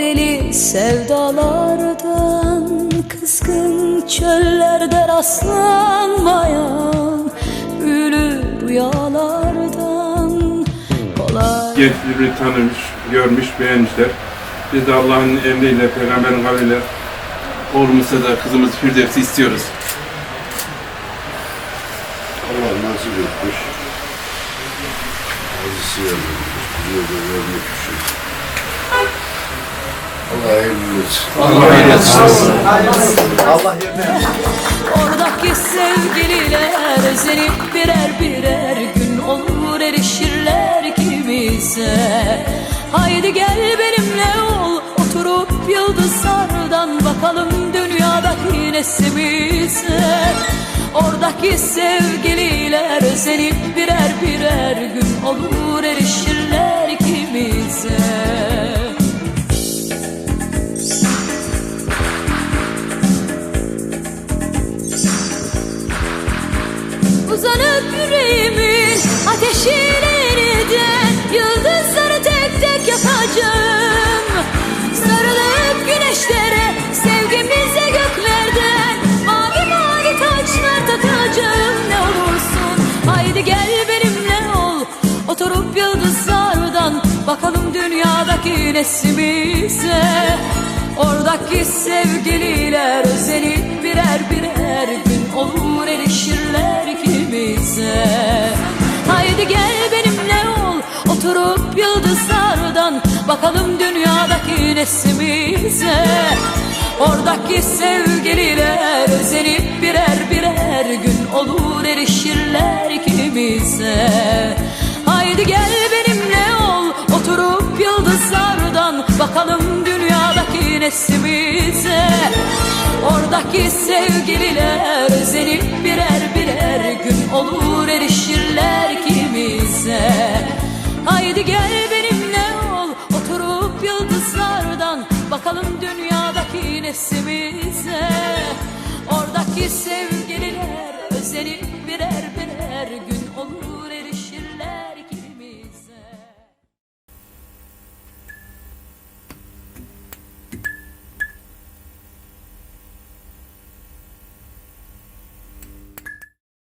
deli sevdalardan Kızgın çöllerde rastlanmayan Büyülü rüyalardan Kolay gençleri tanımış, görmüş, beğenmişler. Biz de Allah'ın emriyle, peygamberin kavliyle oğlumuzsa da kızımız Firdevs'i istiyoruz. Allah nasip etmiş. Azisi vermiş. De vermek için. Allah hayırlı etsin. Oradaki sevgililer özenip birer birer gün olur erişirler ikimize Haydi gel benimle ol oturup yıldızlardan bakalım dünyadaki neslimize Oradaki sevgililer özenip birer birer gün olur erişirler Uzanıp yüreğimin ateşine yeniden Yıldızları tek tek yakacağım neslimize Oradaki sevgililer özenip birer birer gün olur erişirler ikimize. Haydi gel benimle ol oturup yıldızlardan Bakalım dünyadaki neslimize Oradaki sevgililer özenip birer birer gün olur erişirler yandan Bakalım dünyadaki neslimize Oradaki sevgililer özenip birer birer Gün olur erişirler kimize. Haydi gel benimle ol oturup yıldızlardan Bakalım dünyadaki neslimize Oradaki sevgililer özenip birer birer Gün olur